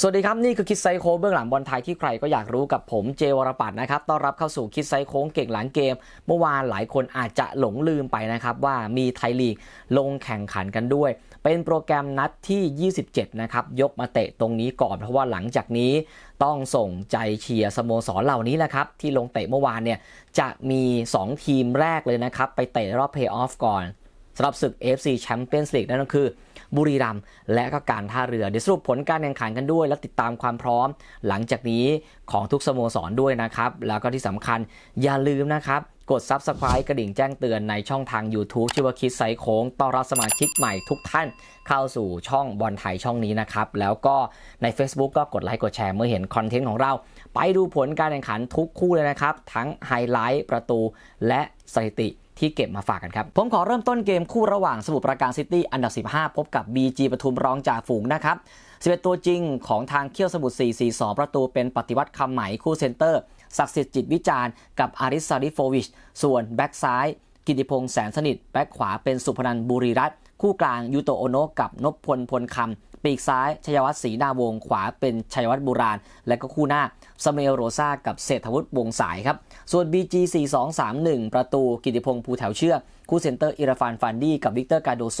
สวัสดีครับ นี่คือคิดไซโค้งเบื้องหลังบอลไทยที่ใครก็อยากรู้กับผมเจวรปัตนะครับต้อนรับเข้าสู่คิดไซโค้งเก่งหลังเกม เมื่อวานหลายคนอาจจะหลงลืมไปนะครับว่ามีไทยลีกลงแข่งขันกันด้วย เป็นโปรแกรมนัดที่ 27 นะครับยกมาเตะตรงนี้ก่อนเพราะว่าหลังจากนี้ต้องส่งใจเชียร์สโมสรเหล่านี้แหละครับที่ลงเตะเมื่อวานเนี่ยจะมี 2 ทีมแรกเลยนะครับไปเตะรอบเพลย์ออฟก่อน สำหรับศึก AFC Champions League นั่นก็คือ บุรีรัมย์และก็การท่าเรือ เดี๋ยวสรุปผลการแข่งขันกันด้วย และติดตามความพร้อม หลังจากนี้ของทุกสโมสรด้วยนะครับ แล้วก็ที่สำคัญอย่าลืมนะครับ กด Subscribe กระดิ่งแจ้งเตือนในช่องทาง YouTube ชื่อว่าคิดไซโค้งต้อนรับสมาชิกใหม่ทุกท่านเข้าสู่ช่องบอลไทยช่องนี้นะครับแล้วก็ใน Facebook ก็กดไลค์กดแชร์เมื่อเห็นคอนเทนต์ของเรา ไปดูผลการแข่งขันทุกคู่เลยนะครับ ทั้งไฮไลท์ประตูและสถิติ ที่เก็บมาฝากกันครับ ผมขอเริ่มต้นเกมคู่ระหว่างสมุทรปราการซิตี้อันดับ 15 พบกับ BG ปทุมรองจากฝูงนะครับ11ตัวจริงของทางเคี่ยวสมุทร442 ประตูเป็นปฏิวัติคำไหมคู่เซนเตอร์ศักดิ์สิทธิ์จิตวิจารณ์กับอาริสซาริโฟวิช ส่วนแบ็กซ้าย กิติพงษ์แสนสนิท แบ็กขวาเป็นสุพนันบุรีรัตน์คู่กลางยูโตโอโนกับนพพลพลคำ ปีกซ้ายชัยวัฒน์ศรีนาวงขวาเป็นชัยวัฒน์บุราณ และก็คู่หน้าสเมลโรซากับเศรษฐวุฒิวงสายครับ ส่วน BG 4231 ประตูกิติพงษ์ภูแถวเชือกคู่เซนเตอร์อิราฟานฟันดี้กับวิกเตอร์กาโดโซ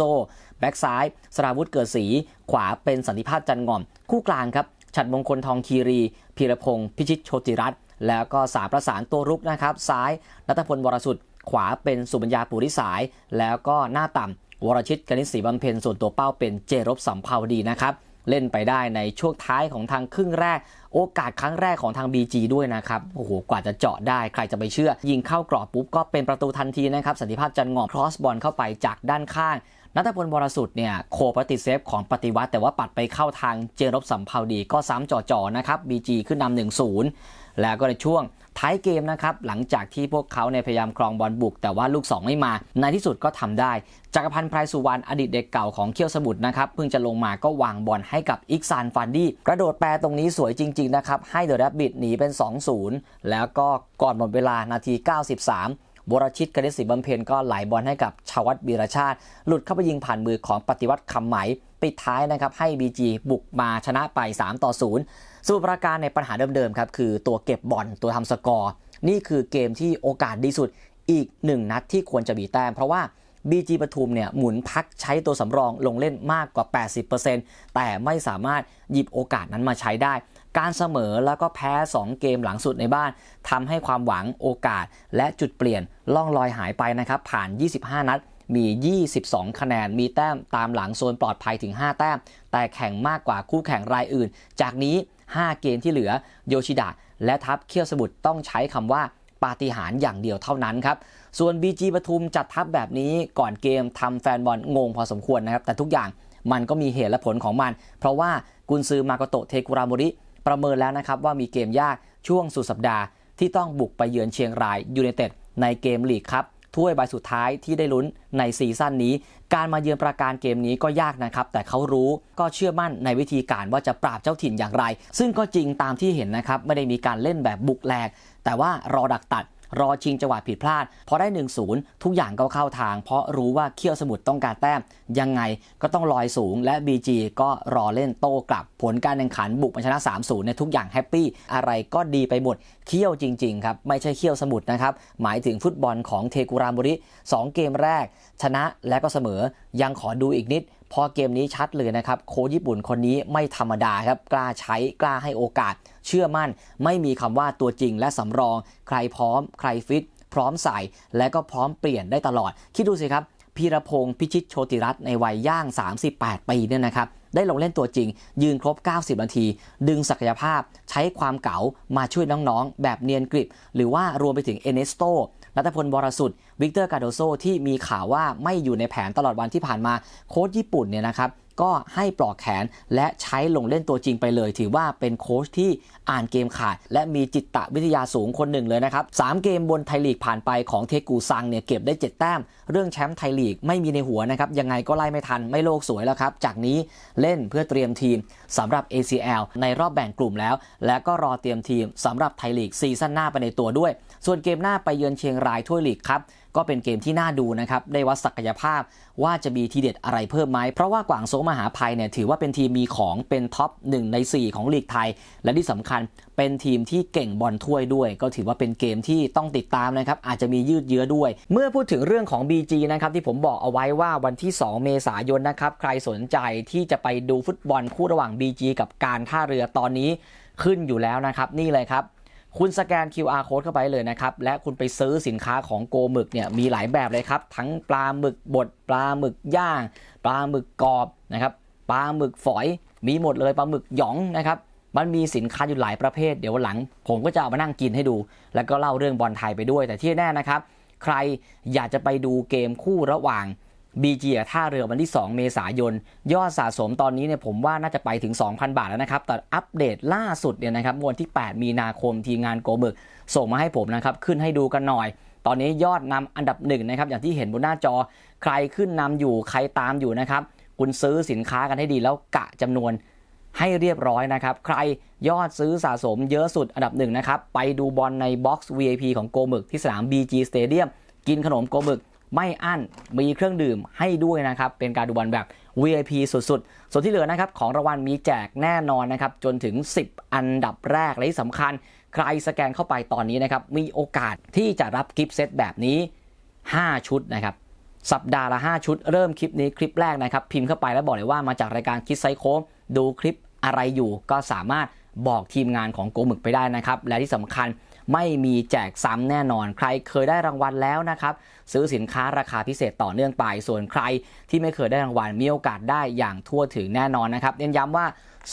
แบ็กซ้ายสราวุธเกิดศรีขวาเป็นสันติภาพจันงอม คู่กลางครับฉัดมงคลทองคีรี พีรพงศ์พิชิตโชติรัตน์แล้วก็สามประสานตัวรุกนะครับ ซ้าย รัตพลวรสุด ขวาเป็นสุบัญญาปุริสาย แล้วก็หน้าต่ำ วรชิตกนิษฐ์ศรีบำเพ็ญส่วนตัวเป้าเป็นเจรบสัมภาวดีนะครับ เล่นไปได้ในช่วงท้ายของทางครึ่งแรก โอกาสครั้งแรกของทาง BG ด้วยนะครับโอ้โหกว่าจะเจาะได้ใครจะไปเชื่อ ยิงเข้ากรอบปุ๊บก็เป็นประตูทันทีนะครับสันติภาพจันงอมครอสบอลเข้าไปจากด้านข้างนัทพลบรสุดเนี่ยโคปฏิเซฟของปฏิวัติ แต่ว่าปัดไปเข้าทางเจรบสัมภาวดีก็ซ้ำจ่อๆนะครับ BG ขึ้นนำหนึ่งศูนย์แล้วก็ในช่วง ท้ายเกมนะครับหลังจากที่พวกเขาในยพยายามครองบอลบุก แต่ว่าลูก 2 ไม่มา ในที่สุดก็ทำได้จักรพันธ์ไพรสุวรรณอดีตเด็กเก่าของเคียวสมุทรนะครับเพิ่งจะลงมาก็วางบอลให้กับอิกซานฟันดี้กระโดดแปรตรงนี้สวยจริง ๆ นะครับ ให้เดอะแรบบิทหนีเป็น 2-0 แล้วก็ก่อนหมดเวลานาที 93วรชิตกฤษศรีบำเพ็ญก็ไหลบอลให้กับชาวัตบีรชาติ หลุดเข้าไปยิงผ่านมือของปฏิวัติคำไหม ปิดท้ายนะครับให้ BG บุกมาชนะไป 3 ต่อ 0 มุทรปราการในปัญหาเดิมๆครับคือตัวเก็บบอลตัวทำสกอร์ นี่คือเกมที่โอกาสดีสุดอีกหนึ่งนัดที่ควรจะมีแต้ม เพราะว่า BG ปทุมเนี่ยหมุนพักใช้ตัวสำรองลงเล่นมากกว่า 80%แต่ไม่สามารถหยิบโอกาสนั้นมาใช้ได้ การเสมอแล้วก็แพ้ 2 เกมหลังสุดในบ้านทำให้ความหวังโอกาสและจุดเปลี่ยนล่องลอยหายไปนะครับ ผ่าน 25 นัดมี 22 คะแนน มีแต้มตามหลังโซนปลอดภัยถึง 5 แต้ม แต่แข่งมากกว่าคู่แข่งรายอื่น จากนี้ 5 เกมที่เหลือโยชิดะและทัพเคียวสมุทรต้องใช้คำว่าปาฏิหาริย์อย่างเดียวเท่านั้นครับ ส่วน BG ปทุมจัดทัพแบบนี้ก่อนเกมทำแฟนบอลงงพอสมควรนะครับ แต่ทุกอย่างมันก็มีเหตุและผลของมัน เพราะว่ากุนซือมาโกโตะเทกุราโมริประเมินแล้วนะครับว่ามีเกมยากช่วงสุดสัปดาห์ที่ต้องบุกไปเยือนเชียงรายยูไนเต็ดในเกมลีกครับ ถ้วยใบสุดท้ายที่ได้ลุ้นในซีซั่นนี้ การมาเยือนประการเกมนี้ก็ยากนะครับ แต่เขารู้ก็เชื่อมั่นในวิธีการว่าจะปราบเจ้าถิ่นอย่างไร ซึ่งก็จริงตามที่เห็นนะครับ ไม่ได้มีการเล่นแบบบุกแหลก แต่ว่ารอดักตัด รอชิงจังหวะผิดพลาดพอได้ 1-0 ทุกอย่างก็เข้าทาง เพราะรู้ว่าเคี่ยวสมุทรต้องการแต้มยังไงก็ต้องลอยสูงและ BG ก็รอเล่นโต้กลับผลการแข่งขันบุกมาชนะ 3-0ในทุกอย่างแฮปปี้อะไรก็ดีไปหมดเคี่ยวจริงๆครับไม่ใช่เคี่ยวสมุทรนะครับหมายถึงฟุตบอลของเทกุรามบุริ2เกมแรก ชนะและก็เสมอยังขอดูอีกนิด พอเกมนี้ชัดเลยนะครับ โค้ชญี่ปุ่นคนนี้ไม่ธรรมดาครับ กล้าใช้กล้าให้โอกาส เชื่อมั่น ไม่มีคำว่าตัวจริงและสำรอง ใครพร้อม ใครฟิต พร้อมใส่ และก็พร้อมเปลี่ยนได้ตลอด คิดดูสิครับพีรพงศ์พิชิตโชติรัตน์ในวัยย่าง 38 ปีเนี่ยนะครับ ได้ลงเล่นตัวจริง ยืนครบ 90 นาที ดึงศักยภาพ ใช้ความเก๋ามาช่วยน้องๆ แบบเนียนกริบ หรือว่ารวมไปถึงเอเนสโตนัทพลบรสุดวิกเตอร์กาโดโซที่มีข่าวว่าไม่อยู่ในแผนตลอดวันที่ผ่านมาโค้ชญี่ปุ่นเนี่ยนะครับก็ให้ปลอกแขนและใช้ลงเล่นตัวจริงไปเลย ถือว่าเป็นโค้ชที่อ่านเกมขาด และมีจิตตวิทยาสูงคนหนึ่งเลยนะครับ3เกมบนไทยลีกผ่านไปของเทกูซังเนี่ยเก็บได้ 7 แต้ม เรื่องแชมป์ไทยลีกไม่มีในหัวนะครับ ยังไงก็ไล่ไม่ทันไม่โลกสวยแล้วครับ จากนี้เล่นเพื่อเตรียมทีมสำหรับ ACL ในรอบแบ่งกลุ่มแล้ว และก็รอเตรียมทีมสำหรับไทยลีกซีซั่นหน้าไปในตัวด้วย ส่วนเกมหน้าไปเยือนเชียงรายถ้วยลีกครับ ก็เป็นเกมที่น่าดูนะครับ ได้วัดศักยภาพว่าจะมีทีเด็ดอะไรเพิ่มไหม เพราะว่ากวางโซมหาภัยเนี่ยถือว่าเป็นทีมมีของเป็นท็อป1ใน 4 ของลีกไทย และที่สำคัญเป็นทีมที่เก่งบอลถ้วยด้วย ก็ถือว่าเป็นเกมที่ต้องติดตามนะครับ อาจจะมียืดเยื้อด้วย เมื่อพูดถึงเรื่องของ BG นะครับที่ผมบอกเอาไว้ว่าวันที่ 2 เมษายนนะครับใครสนใจที่จะไปดูฟุตบอลคู่ระหว่าง BG กับการท่าเรือตอนนี้ขึ้นอยู่แล้วนะครับนี่เลยครับ คุณสแกน QR code เข้าไปเลยนะครับ และคุณไปซื้อสินค้าของโกหมึกเนี่ยมีหลายแบบเลยครับ ทั้งปลาหมึกบดปลาหมึกย่าง ปลาหมึกกรอบนะครับปลาหมึกฝอยมีหมดเลยปลาหมึกหยองนะครับมันมีสินค้าอยู่หลายประเภท เดี๋ยววันหลัง ผมก็จะเอามานั่งกินให้ดู แล้วก็เล่าเรื่องบอลไทยไปด้วย แต่ที่แน่นะครับ ใครอยากจะไปดูเกมคู่ระหว่าง BG กับท่าเรือวันที่ 2 เมษายน ยอดสะสมตอนนี้เนี่ยผมว่าน่าจะไปถึง 2,000 บาทแล้วนะครับ แต่อัปเดตล่าสุดเนี่ยนะครับวันที่ 8 มีนาคมทีมงานโกมึก ส่งมาให้ผมนะครับ ขึ้นให้ดูกันหน่อย ตอนนี้ยอดนำอันดับหนึ่งนะครับ อย่างที่เห็นบนหน้าจอ ใครขึ้นนำอยู่ใครตามอยู่นะครับ คุณซื้อสินค้ากันให้ดีแล้วกะจำนวนให้เรียบร้อยนะครับ ใครยอดซื้อสะสมเยอะสุดอันดับหนึ่งนะครับ ไปดูบอลในบ็อกซ์ VIP ของโกมึกที่สนาม BG Stadium กินขนมโกมึก ไม่อั้นมีเครื่องดื่มให้ด้วยนะครับ เป็นการดูบอลแบบ VIP สุดๆ ส่วนที่เหลือนะครับ ของรางวัลมีแจกแน่นอนนะครับ จนถึง 10 อันดับแรกและที่สำคัญ ใครสแกนเข้าไปตอนนี้นะครับ มีโอกาสที่จะรับกิฟต์เซตแบบนี้ 5 ชุดนะครับสัปดาห์ละ 5 ชุด เริ่มคลิปนี้คลิปแรกนะครับ พิมพ์เข้าไปแล้วบอกเลยว่ามาจากรายการคิดไซโคมดูคลิปอะไรอยู่ ก็สามารถบอกทีมงานของโกหมึกไปได้นะครับ และที่สำคัญ ไม่มีแจกซ้ำแน่นอน ใครเคยได้รางวัลแล้วนะครับซื้อสินค้าราคาพิเศษต่อเนื่องไปส่วนใครที่ไม่เคยได้รางวัลมีโอกาสได้อย่างทั่วถึงแน่นอนนะครับเน้นย้ำว่า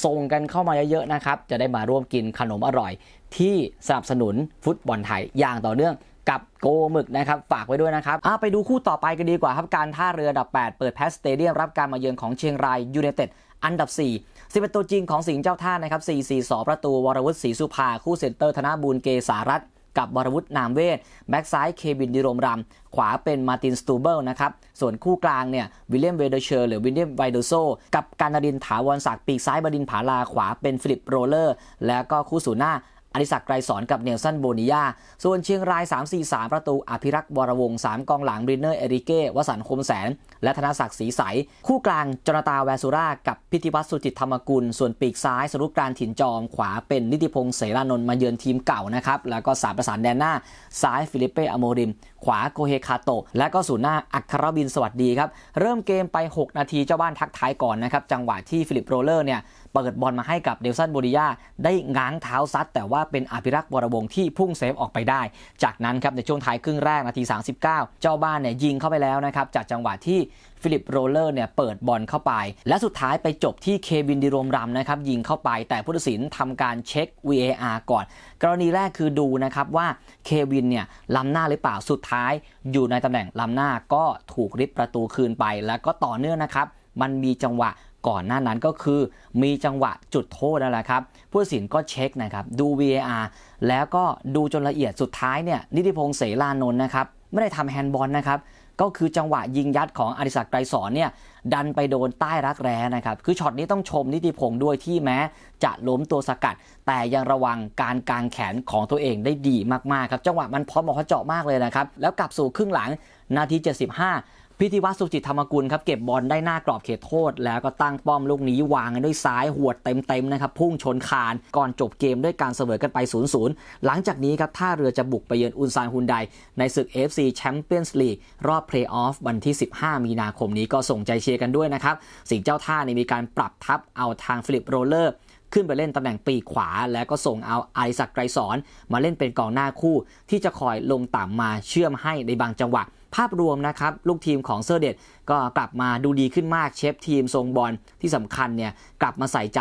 ส่งกันเข้ามาเยอะๆนะครับจะได้มาร่วมกินขนมอร่อย ที่สนับสนุนฟุตบอลไทยอย่างต่อเนื่องกับโกมึกนะครับ ฝากไว้ด้วยนะครับอะไปดูคู่ต่อไปกันดีกว่าครับ การท่าเรืออันดับ 8 เปิดแพสสเตเดียมรับการมาเยือนของเชียงรายยูไนเต็ด อันดับ 4 11ตัวจริงของสิงห์เจ้าท่านะครับ 4-4-2 ประตู วรวุฒิศรีสุภา คู่เซนเตอร์ธนบูลเกษารัตกับ วรวุฒินามเวศแบ็กซ้ายเควินดิโรมรำขวาเป็นมาตินสตูเบิลนะครับ ส่วนคู่กลางเนี่ยวิลเลียมเวเดเชอร์หรือวิลเลียมไวเดโซ กับการนดินถาวรศักดิ์ปีกซ้ายบดินผาลาขวาเป็นฟิลิปโรเลอร์ แล้วก็คู่สูนหน้า อดิศักดิ์ไกรสอนกับเนลสันโบนิยา ส่วนเชียงราย 3-4-3 ประตู อภิรักษ์วรวงศ์3กองหลังบรินเนอร์ เอริเก้ วสันคมแสน และธนศักดิ์ศรีใส คู่กลางจนาตาแวซูรากับพิธิวัตรสุจิตธรรมกุล ส่วนปีกซ้ายสรุปการถิ่นจอม ขวาเป็นนิติพงษ์เสรานนท์มาเยือนทีมเก่านะครับ แล้วก็สามประสานแดนหน้า ซ้ายฟิลิปเป้อโมริม ขวาโกเฮคาโตะ และก็ศูนย์หน้าอัครบินสวัสดีครับ เริ่มเกมไป 6 นาทีเจ้าบ้านทักทายก่อนนะครับ จังหวะที่ฟิลิปโรเลอร์เนี่ย เปิดบอลมาให้กับเดลซันโบริยาได้ง้างเท้าซัด แต่ว่าเป็นอภิรักษ์วรวงที่พุ่งเซฟออกไปได้ จากนั้นครับในช่วงท้ายครึ่งแรกนาที 39 เจ้าบ้านเนี่ยยิงเข้าไปแล้วนะครับจากจังหวะที่ฟิลิปโรเลอร์เนี่ยเปิดบอลเข้าไป และสุดท้ายไปจบที่เควินดิโรมรัมนะครับยิงเข้าไปแต่ผู้ตัดสินทำการเช็ค VAR ก่อน กรณีแรกคือดูนะครับว่าเควินเนี่ยล้ำหน้าหรือเปล่าสุดท้ายอยู่ในตำแหน่งล้ำหน้าก็ถูกริบประตูคืนไป แล้วก็ต่อเนื่องนะครับมันมีจังหวะ ก่อนหน้านั้นก็คือมีจังหวะจุดโทษนั่นแหละครับ ผู้ตัดสินก็เช็คนะครับ ดู VAR แล้วก็ดูจนละเอียดสุดท้ายเนี่ยนิติพงษ์เสรานนท์นะครับ ไม่ได้ทำแฮนด์บอลนะครับ ก็คือจังหวะยิงยัดของอดิศักดิ์ไกรสอนเนี่ยดันไปโดนใต้รักแร้นะครับ คือช็อตนี้ต้องชมนิติพงษ์ด้วยที่แม้จะล้มตัวสกัด แต่ยังระวังการกางแขนของตัวเองได้ดีมากๆครับจังหวะมันพร้อมเหมาะเจาะมากเลยนะครับแล้วกลับสู่ครึ่งหลังนาที 75 พิธีวัตรสุจิตธรรมกุลครับเก็บบอลได้หน้ากรอบเขตโทษ แล้วก็ตั้งป้อมลูกนี้วางด้วยซ้ายหัวดเต็มๆนะครับพุ่งชนคานก่อนจบเกมด้วยการเสมอกันไป 0-0 หลังจากนี้ครับท่าเรือจะบุกไปเยือนอุนซานฮุนไดในศึก FC Champions League รอบเพลย์ออฟวันที่ 15 มีนาคมนี้ก็ส่งใจเชียร์กันด้วยนะครับสิ่งเจ้าท่านี่มีการปรับทับเอาทางฟิลิปโรเลอร์ขึ้นไปเล่นตำแหน่งปีกขวา แล้วก็ส่งเอาอาริสักไกรสอนมาเล่นเป็นกองหน้าคู่ ที่จะคอยลงต่ำมาเชื่อมให้ในบางจังหวะ ภาพรวมนะครับลูกทีมของเซอร์เดตก็กลับมาดูดีขึ้นมากเชฟทีมทรงบอลที่สำคัญเนี่ยกลับมาใส่ใจ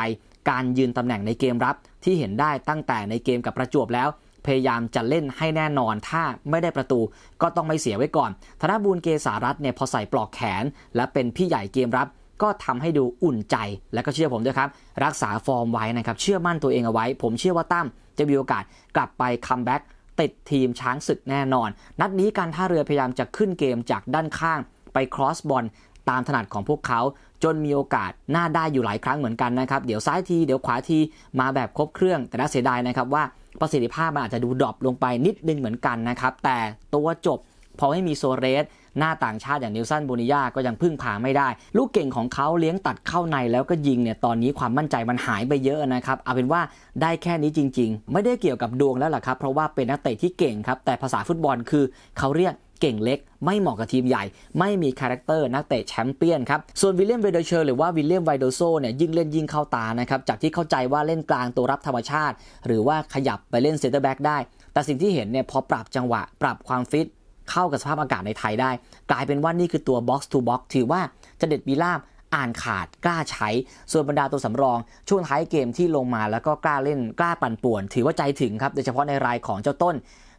การยืนตำแหน่งในเกมรับ ที่เห็นได้ตั้งแต่ในเกมกับประจวบแล้ว พยายามจะเล่นให้แน่นอน ถ้าไม่ได้ประตูก็ต้องไม่เสียไว้ก่อน ธนบูลเกษารัตน์เนี่ยพอใส่ปลอกแขน และเป็นพี่ใหญ่เกมรับก็ทำให้ดูอุ่นใจและก็เชื่อผมด้วยครับ รักษาฟอร์มไว้นะครับ เชื่อมั่นตัวเองเอาไว้ ผมเชื่อว่าตั้มจะมีโอกาสกลับไปคัมแบ็ก ติดทีมช้างศึกแน่นอน นัดนี้การท่าเรือพยายามจะขึ้นเกมจากด้านข้างไปครอสบอลตามถนัดของพวกเขา จนมีโอกาสหน้าได้อยู่หลายครั้งเหมือนกันนะครับ เดี๋ยวซ้ายที เดี๋ยวขวาทีมาแบบครบเครื่อง แต่น่าเสียดายนะครับว่าประสิทธิภาพมันอาจจะดูดรอปลงไปนิดนึงเหมือนกันนะครับ แต่ตัวจบพอไม่มีโซเรส หน้าต่างชาติอย่างนิวซันบูนิยาก็ยังพึ่งพาไม่ได้ ลูกเก่งของเขาเลี้ยงตัดเข้าในแล้วก็ยิงเนี่ยตอนนี้ความมั่นใจมันหายไปเยอะนะครับเอาเป็นว่าได้แค่นี้จริง ๆ ไม่ได้เกี่ยวกับดวงแล้วล่ะครับ เพราะว่าเป็นนักเตะที่เก่งครับแต่ภาษาฟุตบอลคือเขาเรียกเก่งเล็กไม่เหมาะกับทีมใหญ่ ไม่มีคาแรคเตอร์นักเตะแชมเปี้ยนครับ ส่วนวิลเลียมเวเดเชอร์หรือว่าวิลเลียมไวโดโซเนี่ยยิ่งเล่นยิ่งเข้าตานะครับ จากที่เข้าใจว่าเล่นกลางตัวรับธรรมชาติ หรือว่าขยับไปเล่นเซนเตอร์แบ็กได้ แต่สิ่งที่เห็นเนี่ยพอปรับจังหวะ ปรับความฟิต เข้ากับสภาพอากาศในไทยได้ กลายเป็นว่านี่คือตัว box to box ถือว่าจะเด็ดมีลาบอ่านขาดกล้าใช้ ส่วนบรรดาตัวสำรอง ช่วงท้ายเกมที่ลงมาแล้วก็กล้าเล่นกล้าปั่นป่วน ถือว่าใจถึงครับโดยเฉพาะในรายของเจ้าต้น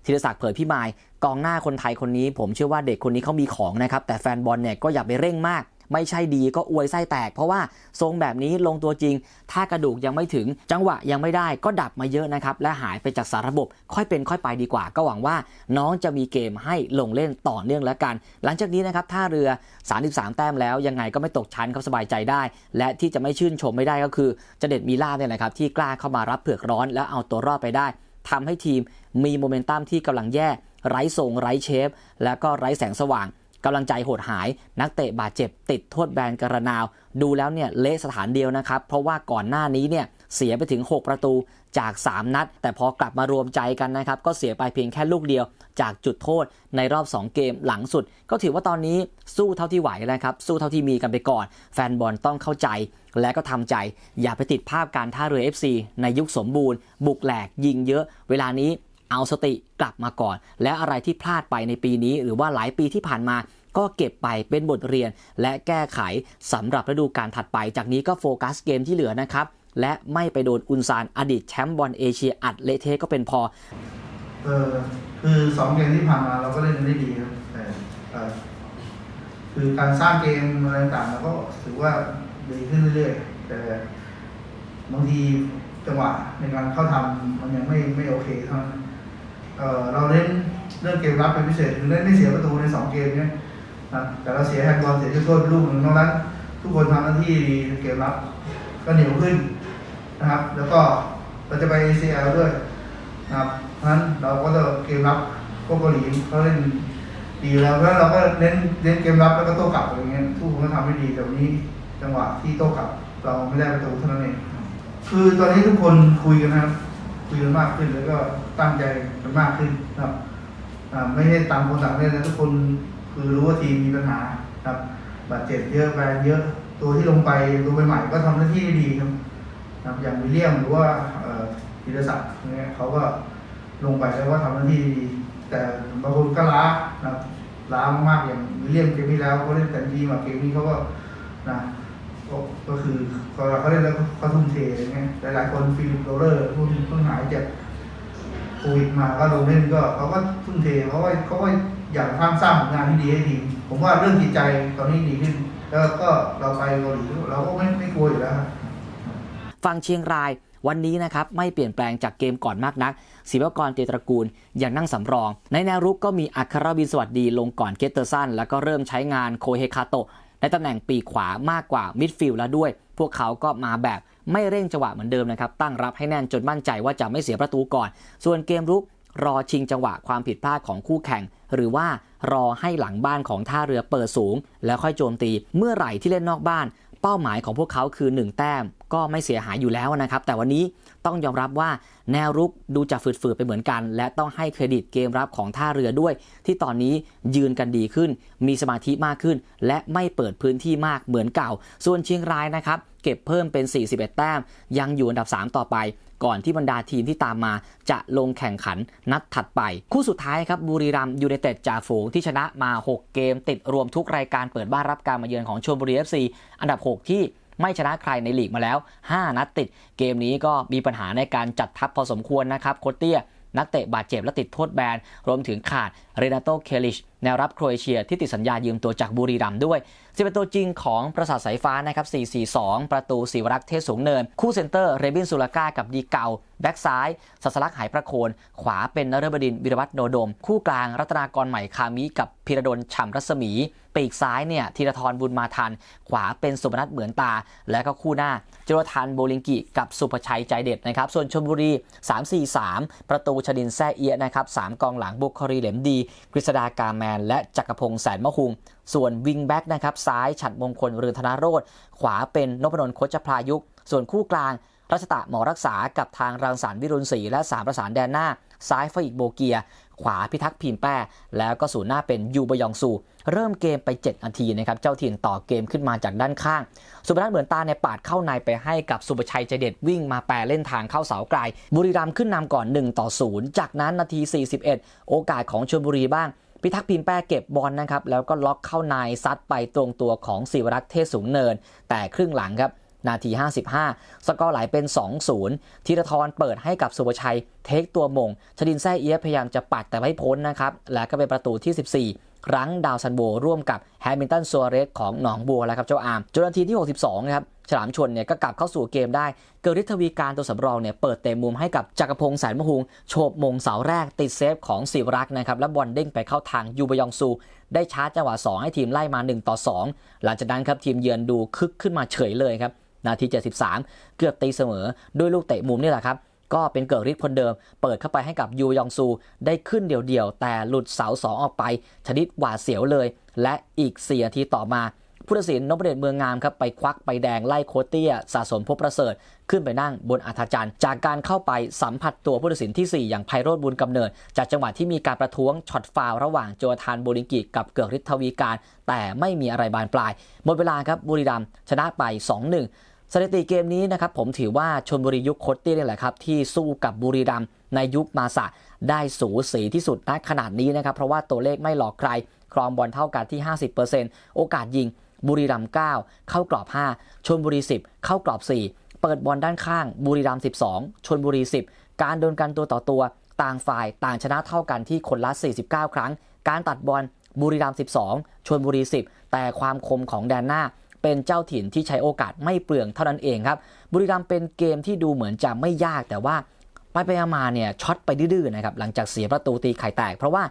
ธีรศักดิ์เผยพิมายกองหน้าคนไทยคนนี้ ผมเชื่อว่าเด็กคนนี้เขามีของนะครับแต่แฟนบอลเนี่ยก็อย่าไปเร่งมาก ไม่ใช่ดีก็อวยไส้แตก เพราะว่าทรงแบบนี้ลงตัวจริง ถ้ากระดูกยังไม่ถึงจังหวะยังไม่ได้ก็ดับมาเยอะนะครับ และหายไปจากสารระบบค่อยเป็นค่อยไปดีกว่า ก็หวังว่าน้องจะมีเกมให้ลงเล่นต่อเนื่องแล้วกัน หลังจากนี้นะครับท่าเรือ 33 แต้มแล้วยังไงก็ไม่ตกชั้นเขาสบายใจได้ และที่จะไม่ชื่นชมไม่ได้ก็คือจะเด็ดมีล่าเนี่ยแหละครับที่กล้าเข้ามารับเผือกร้อน แล้วเอาตัวรอดไปได้ทำให้ทีมมีโมเมนตัมที่กำลังแย่ไร้ทรงไร้เชฟ และก็ไร้แสงสว่าง กำลังใจโหดหาย นักเตะบาดเจ็บติดโทษแบนกระนาว ดูแล้วเนี่ยเละสถานเดียวนะครับ เพราะว่าก่อนหน้านี้เนี่ยเสียไปถึง 6 ประตูจาก 3 นัด แต่พอกลับมารวมใจกันนะครับ ก็เสียไปเพียงแค่ลูกเดียว จากจุดโทษในรอบ 2 เกมหลังสุด ก็ถือว่าตอนนี้สู้เท่าที่ไหวนะครับ สู้เท่าที่มีกันไปก่อน แฟนบอลต้องเข้าใจ และก็ทำใจ อย่าไปติดภาพการท่าเรือ FC ในยุคสมบูรณ์ บุกแหลกยิงเยอะ เวลานี้ เอาสติกลับมาก่อน และอะไรที่พลาดไปในปีนี้ หรือว่าหลายปีที่ผ่านมาก็เก็บไปเป็นบทเรียน และแก้ไขสำหรับฤดูกาลถัดไป จากนี้ก็โฟกัสเกมที่เหลือนะครับ และไม่ไปโดนอุนซานอดีตแชมป์บอลเอเชียอัดเละเทะก็เป็นพอเออคือสองเกมที่ผ่านมาเราก็เล่นกันได้ดีครับแต่คือการสร้างเกมอะไรต่างๆเราก็ถือว่าดีขึ้นเรื่อยๆ แต่บางทีจังหวะในการเข้าทำมันยังไม่ไม่โอเคเท่านั้น เราเล่นเรื่องเกมรับเป็นพิเศษคือเล่นไม่เสียประตูในสองเกมเนี้ยนะแต่เราเสียแฮนด์บอลเสียจุดโทษลูกหนึ่งนอกนั้น ทุกคนทำหน้าที่ดีเกมรับก็เหนียวขึ้นนะครับ แล้วก็เราจะไป ACL ด้วยนะครับเพราะฉะนั้นเราก็จะเกมรับพวกเกาหลีเขาเล่นดีอยู่แล้วแล้วเราก็เน้นเน้นเกมรับแล้วก็โต้กลับอะไรเงี้ยทุกคนก็ทำได้ดีแต่วันนี้จังหวะที่โต้กลับ เราไม่ได้ประตูเท่านั้นเองคือตอนนี้ทุกคนคุยกันนะครับ คุยกันมากขึ้น แล้วก็ตั้งใจกันมากขึ้นครับไม่ใช่ต่างคนต่างเล่นแล้วทุกคนคือรู้ว่าทีมมีปัญหาครับ บาดเจ็บเยอะแบนเยอะ ตัวที่ลงไปตัวใหม่ก็ทำหน้าที่ได้ดีครับครับอย่างวิลเลียมหรือว่าอ่อธีรศักดิ์เนี่ยเขาก็ลงไปแล้วก็ทำหน้าที่ดี แต่บางคนก็ล้านะครับล้ามากๆอย่างวิลเลียมเกมที่แล้วเขาเล่นเต็มที่มาเกมนี้เขาก็นะ ก็คือเขาเขาเล่นแล้วเขาทุ่มเทไรเงี้ยหลายๆคนฟิลิปโรเลอร์เพิ่งเพิ่งหายจากโควิดมาก็ลงเล่นก็เขาก็ทุ่มเทเขาก็เขาก็อยากทำสร้างผลงานที่ดีให้ทีมผมว่าเรื่องจิตใจตอนนี้ดีขึ้น แล้วก็เราไปเกาหลีเราก็ไม่ไม่กลัวอยู่แล้วครังเชียงรายวันนี้นะครับไม่เปลี่ยนแปลงจากเกมก่อนมากนักศิวกรเตตระกูลยังนั่งสำรอง ในแนวรุกก็มีอัครวินสวัสดีลงก่อนเกตเตอร์สันแล้วก็เริ่มใช้งานโคเฮคาโต ในตำแหน่งปีขวามากกว่ามิดฟิลด์แล้วด้วย พวกเขาก็มาแบบไม่เร่งจังหวะเหมือนเดิมนะครับ ตั้งรับให้แน่นจนมั่นใจว่าจะไม่เสียประตูก่อน ส่วนเกมรุกรอชิงจังหวะความผิดพลาดของคู่แข่ง หรือว่ารอให้หลังบ้านของท่าเรือเปิดสูง แล้วค่อยโจมตีเมื่อไหร่ที่เล่นนอกบ้าน เป้าหมายของพวกเขาคือ 1 แต้มก็ไม่เสียหายอยู่แล้วนะครับ แต่วันนี้ต้องยอมรับว่าแนวรุกดูจะฝืดๆไปเหมือนกัน และต้องให้เครดิตเกมรับของท่าเรือด้วย ที่ตอนนี้ยืนกันดีขึ้น มีสมาธิมากขึ้น และไม่เปิดพื้นที่มากเหมือนเก่า ส่วนเชียงรายนะครับ เก็บเพิ่มเป็น 41 แต้ม ยังอยู่อันดับ 3 ต่อไป ก่อนที่บรรดาทีมที่ตามมาจะลงแข่งขันนัดถัดไป คู่สุดท้ายครับบุรีรัมย์ยูไนเต็ดจ่าฝูงที่ชนะมา 6 เกม ติดรวมทุกรายการเปิดบ้านรับการมาเยือนของชลบุรี FC อันดับ 6 ที่ไม่ชนะใครในลีกมาแล้ว 5 นัดติด เกมนี้ก็มีปัญหาในการจัดทัพพอสมควรนะครับโคชเตียนักเตะบาดเจ็บและติดโทษแบนรวมถึงขาดเรนาโตเคลิช แนวรับโครเอเชียที่ติดสัญญายืมตัวจากบุรีรัมย์ด้วยสิเป็นตัวจริงของประสาทสายฟ้านะครับ 4-4-2 ประตูศิวรักษ์เทศสูงเนิน คู่เซนเตอร์เรบินสุลากากับดีเกาแบ็กซ้ายสัสลักษ์หายประโคน ขวาเป็นนฤบดินวิรวัฒน์โนดม คู่กลางรัตนากรใหม่คามิกับพิรดลฉ่ำรัศมี ปีกซ้ายเนี่ยธีรทรบุญมาทัน ขวาเป็นสุพนัทเหมือนตา และก็คู่หน้าจรทันโบลิงกิกับสุภชัยใจเด็ดนะครับ ส่วนชลบุรี 3-4-3 ประตูชดินแซ่เอียะนะครับ3กองหลังบุคครีเหลมดีกฤษดากาแมนและจักรพงษ์แสนมะคุง ส่วนวิงแบ็กนะครับซ้ายฉัดมงคลเรืองธนาโรธขวาเป็นนพดลโคชพลายุกส่วนคู่กลางรัชตะหมอรักษากับทางรังสรรค์วิรุณศรีและสามประสานแดนหน้า ซ้ายฟอีกโบเกีย ขวาพิทักษ์พิมพ์แป้ แล้วก็ศูนย์หน้าเป็นยูบยองซู เริ่มเกมไป 7 นาทีนะครับ เจ้าถิ่นต่อเกมขึ้นมาจากด้านข้าง สุพนัทเหมือนตาในยปาดเข้าในไปให้กับสุประชัยใจเด็ดวิ่งมาแปรเล่นทางเข้าเสาไกล บุรีรัมย์ขึ้นนำก่อน 1 ต่อ 0 จากนั้นนาที 41 โอกาสของชลบุรีบ้าง พิทักษ์พิมแป้เก็บบอลนะครับแล้วก็ล็อกเข้าในซัดไปตรงตัวของศิวรักษ์เทศสูงเนิน แต่ครึ่งหลังครับนาที 55 สกอร์ไหลเป็น 2-0ธีรทรเปิดให้กับสุภชัยเทคตัวมง ชดินแซ่เอียพยายามจะปัดแต่ไม่พ้นนะครับ และก็เป็นประตูที่ 14 รั้งดาวซันโบร่วมกับแฮมิลตันซัวเรสของหนองบัวแล้วครับเจ้าอาร์มจนนาทีที่ 62 นะครับ ฉลามชนเนี่ยก็กลับเข้าสู่เกมได้ เกิดฤทธวีการตัวสำรองเนี่ยเปิดเตะมุมให้กับจักรพงษ์แสนมะฮุงโฉบมงเสาแรกติดเซฟของศิวรักษ์นะครับและบอลเด้งไปเข้าทางยูบยองซู ได้ชาร์จจังหวะ 2 ให้ทีมไล่มา 1 ต่อ 2 หลังจากนั้นครับทีมเยือนดูคึกขึ้นมาเฉยเลยครับนาที 73 เกือบตีเสมอด้วยลูกเตะมุมนี่แหละครับก็เป็นเกิดฤทธิ์คนเดิม เปิดเข้าไปให้กับยูยองซู ได้ขึ้นเดี่ยวๆ แต่หลุดเสาสองออกไป ชนิดหวาดเสียวเลย และอีก4นาทีต่อมา ผู้ตัดสินนพเดชเมืองงามครับไปควักใบแดงไล่โคชเตี้ยสะสมพบประเสริฐ ขึ้นไปนั่งบนอัธจันทร์จากการเข้าไปสัมผัสตัวผู้ตัดสินทีสี่ 4 อย่างไพโรธบุญกำเนิด จากจังหวะที่มีการประท้วงช็อตฟาวระหว่างโจทานโบลิงกิกับเกิกฤทธทวีการ แต่ไม่มีอะไรบานปลายหมดเวลาครับบุรีรัมชนะไป 2-1สถิติเกมนี้นะครับผมถือว่าชนบุรียุคโคตเตี้ยนี่แหละครับ ที่สู้กับบุรีรัมในยุคมาสะได้สูสีที่สุดณขนาดนี้นะครับ เพราะว่าตัวเลขไม่หลอกใคร ครองบอลเท่ากันที่ 50%โอกาสยิง บุรีรัมย์9เข้ากรอบ 5ชนบุรี 10 เข้ากรอบ 4 เปิดบอลด้านข้าง บุรีรัมย์12ชนบุรี 10 การโดนกันตัวต่อตัว ต่างฝ่ายต่างชนะเท่ากันที่คนละ 49 ครั้ง การตัดบอลบุรีรัมย์12ชนบุรี 10 แต่ความคมของแดนหน้าเป็นเจ้าถิ่นที่ใช้โอกาสไม่เปลืองเท่านั้นเองครับ บุรีรัมย์เป็นเกมที่ดูเหมือนจะไม่ยากแต่ว่าไปไปมาเนี่ยช็อตไปดื้อนะครับหลังจากเสียประตูตีไข่แตก เพราะว่า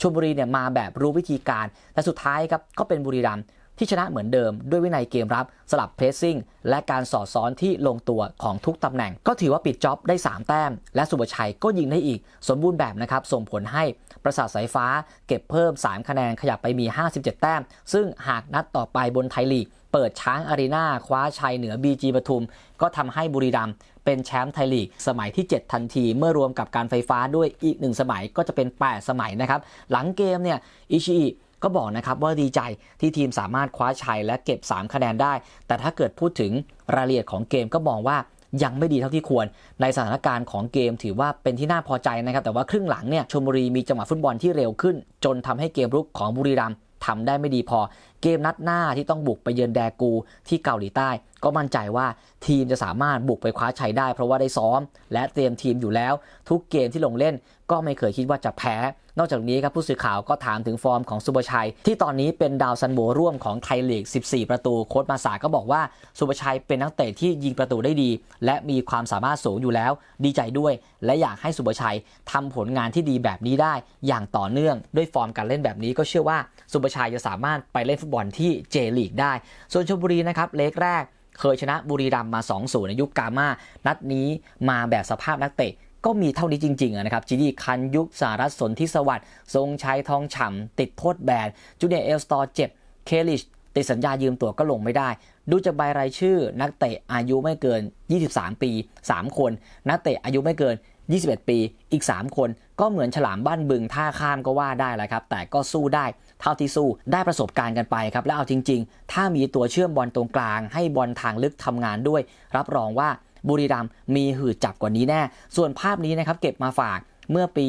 ชลบุรีเนี่ยมาแบบรู้วิธีการแต่สุดท้ายครับก็เป็นบุรีรัมย์ ที่ชนะเหมือนเดิมด้วยวินัยเกมรับสลับเพรสซิ่งและการสอดซ้อนที่ลงตัวของทุกตำแหน่ง ก็ถือว่าปิดจ็อบได้ 3 แต้ม และสุภชัยก็ยิงได้อีก สมบูรณ์แบบนะครับ ส่งผลให้ประสาทสายฟ้าเก็บเพิ่ม 3 คะแนนขยับไปมี 57 แต้ม ซึ่งหากนัดต่อไปบนไทยลีก เปิดช้างอารีนาคว้าชัยเหนือ BG ปทุม ก็ทำให้บุรีรัมย์เป็นแชมป์ไทยลีก สมัยที่ 7 ทันทีเมื่อรวมกับการไฟฟ้าด้วยอีก 1 สมัยก็จะเป็น 8 สมัยนะครับหลังเกมเนี่ยอิชิอิ ก็บอกนะครับว่าดีใจที่ทีมสามารถคว้าชัยและเก็บ 3 คะแนนได้ แต่ถ้าเกิดพูดถึงรายละเอียดของเกมก็มองว่ายังไม่ดีเท่าที่ควร ในสถานการณ์ของเกมถือว่าเป็นที่น่าพอใจนะครับ แต่ว่าครึ่งหลังเนี่ยชมบุรีมีจังหวะฟุตบอลที่เร็วขึ้น จนทำให้เกมรุกของบุรีรัมย์ทำได้ไม่ดีพอเกมนัดหน้าที่ต้องบุกไปเยือนแดกูที่เกาหลีใต้ ก็มั่นใจว่าทีมจะสามารถบุกไปคว้าชัยได้ เพราะว่าได้ซ้อม และเตรียมทีมอยู่แล้ว ทุกเกมที่ลงเล่นก็ไม่เคยคิดว่าจะแพ้ นอกจากนี้ครับผู้สื่อข่าวก็ถามถึงฟอร์มของสุภชัย ที่ตอนนี้เป็นดาวซันโบร่วมของไทยลีก 14 ประตูโค้ชมาสาก็บอกว่าสุภชัยเป็นนักเตะที่ยิงประตูได้ดี และมีความสามารถสูงอยู่แล้ว ดีใจด้วย และอยากให้สุภชัยทำผลงานที่ดีแบบนี้ได้ อย่างต่อเนื่องด้วยฟอร์มการเล่นแบบนี้ก็เชื่อว่าสุภชัยจะสามารถไปเล่นฟุตบอลที่เจลีกได้ ส่วนชลบุรีนะครับเล็กแรกเคยชนะบุรีรัมมา 2-0 ในยุคกามานัดนี้มาแบบสภาพนักเตะก็มีเท่านี้จริงๆนะครับจีดีคันยุคสารัสนทิสวัสดิ์ทรงชัยทองฉ่ำติดโทษแบนจูเนียเอลสตอร์เจ็บเคลิชติดสัญญายืมตัวก็ลงไม่ได้ ดูจากใบรายชื่อ นักเตะอายุไม่เกิน 23 ปี 3 คน นักเตะอายุไม่เกิน 21 ปี อีก 3 คนก็เหมือนฉลามบ้านบึงท่าข้ามก็ว่าได้แหละครับ แต่ก็สู้ได้เท่าที่สู้ได้ประสบการณ์กันไปครับ แล้วเอาจริง ๆ ถ้ามีตัวเชื่อมบอลตรงกลาง ให้บอลทางลึกทำงานด้วย รับรองว่าบุรีรัมมีหืดจับกว่านี้แน่ ส่วนภาพนี้นะครับเก็บมาฝากเมื่อปี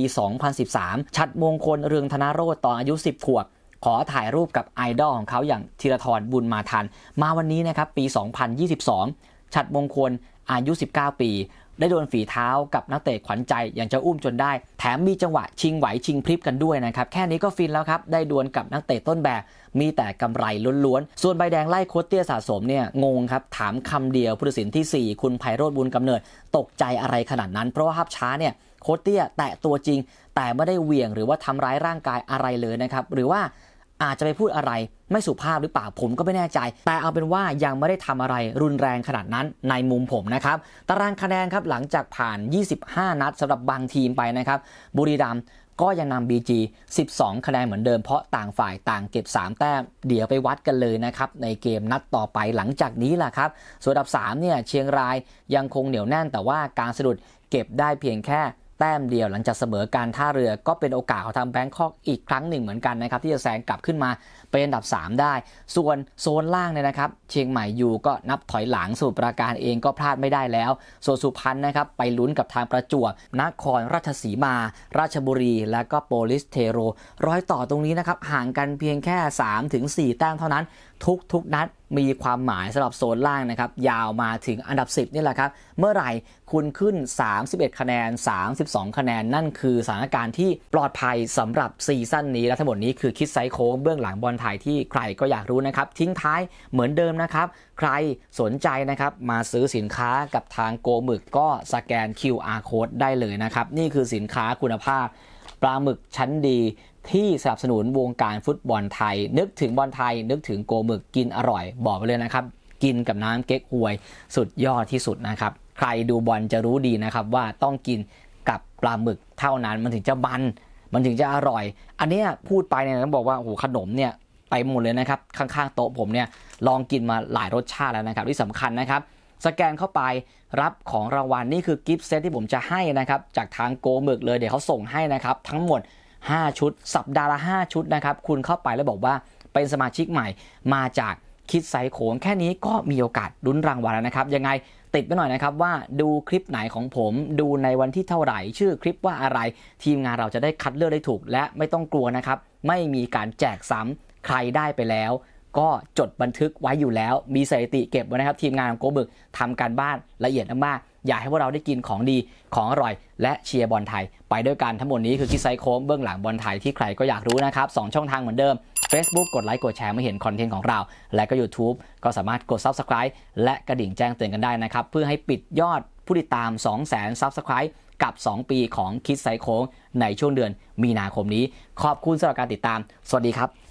2013 ชัดมงคลเรืองธนาโรจน์ตอนอายุ 10 ขวบ ขอถ่ายรูปกับไอดอลของเขาอย่างธีรทรบุญมาทัน มาวันนี้นะครับปี 2022 ชัดมงคลอายุ 19 ปี ได้โดนฝีเท้ากับนักเตะขวัญใจอย่างเจ้าอุ้มจนได้ แถมมีจังหวะชิงไหวชิงพริบกันด้วยนะครับ แค่นี้ก็ฟินแล้วครับ ได้ดวลกับนักเตะต้นแบบ มีแต่กำไรล้วนๆ ส่วนใบแดงไล่โคตเตี้ยสะสมเนี่ยงงครับ ถามคำเดียวผู้ตัดสินทีสี่4 คุณไพโรธบุญกำเนิด ตกใจอะไรขนาดนั้น เพราะว่าภาพช้าเนี่ยโคตเตี้ยแตะตัวจริง แต่ไม่ได้เหวี่ยงหรือว่าทำร้ายร่างกายอะไรเลยนะครับหรือว่า อาจจะไปพูดอะไร ไม่สุภาพหรือเปล่าผมก็ไม่แน่ใจ แต่เอาเป็นว่ายังไม่ได้ทำอะไรรุนแรงขนาดนั้นในมุมผมนะครับ ตารางคะแนนครับหลังจากผ่าน 25 นัดสำหรับบางทีมไปนะครับบุรีรัมย์ก็ยังนำ BG 12 คะแนนเหมือนเดิมเพราะต่างฝ่ายต่างเก็บ 3 แต้ม เดี๋ยวไปวัดกันเลยนะครับ ในเกมนัดต่อไปหลังจากนี้แหละครับ ส่วนอันดับ 3 เนี่ย เชียงรายยังคงเหนียวแน่นแต่ว่าการสะดุดเก็บได้เพียงแค่ แต้มเดียวหลังจากเสมอการท่าเรือก็เป็นโอกาสของทางแบงคอกอีกครั้งหนึ่งเหมือนกันนะครับ ที่จะแซงกลับขึ้นมาเป็นอันดับ 3 ได้ ส่วนโซนล่างเนี่ยนะครับ เชียงใหม่อยู่ก็นับถอยหลังสมุทรปราการเองก็พลาดไม่ได้แล้วส่วนสุพรรณนะครับไปลุ้นกับทางประจวบนครราชสีมา ราชบุรี และก็โปลิสเทโรร้อยต่อตรงนี้นะครับห่างกันเพียงแค่ 3-4 แต้มเท่านั้น ทุกทุกนัด มีความหมายสำหรับโซนล่างนะครับยาวมาถึงอันดับ 10นี่แหละครับเมื่อไหร่คุณขึ้น 31 คะแนน 32 คะแนน นั่นคือสถานการณ์ที่ปลอดภัยสำหรับซีซั่นนี้และทั้งหมดนี้คือคิดไซโค้งเบื้องหลังบอลไทยที่ใครก็อยากรู้นะครับทิ้งท้ายเหมือนเดิมนะครับใครสนใจนะครับมาซื้อสินค้ากับทางโกมึกก็สแกน QR code ได้เลยนะครับนี่คือสินค้าคุณภาพ ปลาหมึกชั้นดีที่สนับสนุนวงการฟุตบอลไทย นึกถึงบอลไทย นึกถึงโกหมึกกินอร่อย บอกไปเลยนะครับ กินกับน้ำเก๊กฮวยสุดยอดที่สุดนะครับ ใครดูบอลจะรู้ดีนะครับว่าต้องกินกับปลาหมึกเท่านั้นมันถึงจะบัน มันถึงจะอร่อย อันนี้พูดไปเนี่ยต้องบอกว่าโอ้โหขนมเนี่ยไปหมดเลยนะครับข้างๆโต๊ะผมเนี่ยลองกินมาหลายรสชาติแล้วนะครับที่สำคัญนะครับ สแกนเข้าไป รับของรางวัลนี่คือกิฟต์เซตที่ผมจะให้นะครับจากทางโกหมึกเลยเดี๋ยวเขาส่งให้นะครับทั้งหมด 5 ชุด สัปดาห์ละ 5 ชุดนะครับคุณเข้าไปแล้วบอกว่าเป็นสมาชิกใหม่มาจากคิดไซโขงแค่นี้ก็มีโอกาสลุ้นรางวัลแล้วนะครับ ยังไงติดไปหน่อยนะครับว่าดูคลิปไหนของผมดูในวันที่เท่าไหร่ ชื่อคลิปว่าอะไรทีมงานเราจะได้คัดเลือกได้ถูก และไม่ต้องกลัวนะครับ ไม่มีการแจกซ้ำใครได้ไปแล้ว ก็จดบันทึกไว้อยู่แล้ว มีสถิติเก็บไว้นะครับ ทีมงานของโกบึกทำการบ้านละเอียดมากๆอยากให้พวกเราได้กินของดีของอร่อย และเชียร์บอลไทย ไปด้วยกันทั้งหมดนี้คือคิดไซโค้งเบื้องหลังบอลไทยที่ใครก็อยากรู้นะครับสองช่องทางเหมือนเดิม Facebook กดไลค์กดแชร์ม่เห็นคอนเทนต์ของเรา และก็ YouTube ก็สามารถกด Subscribe และกระดิ่งแจ้งเตือนกันได้นะครับเพื่อให้ปิดยอดผู้ติดตาม 2 0 0 0 0 0 Subscribe กับ 2 ปีของคิดไซโค้งในช่วงเดือนมีนาคมนี้ ขอบคุณสำหรับการติดตาม สวัสดีครับ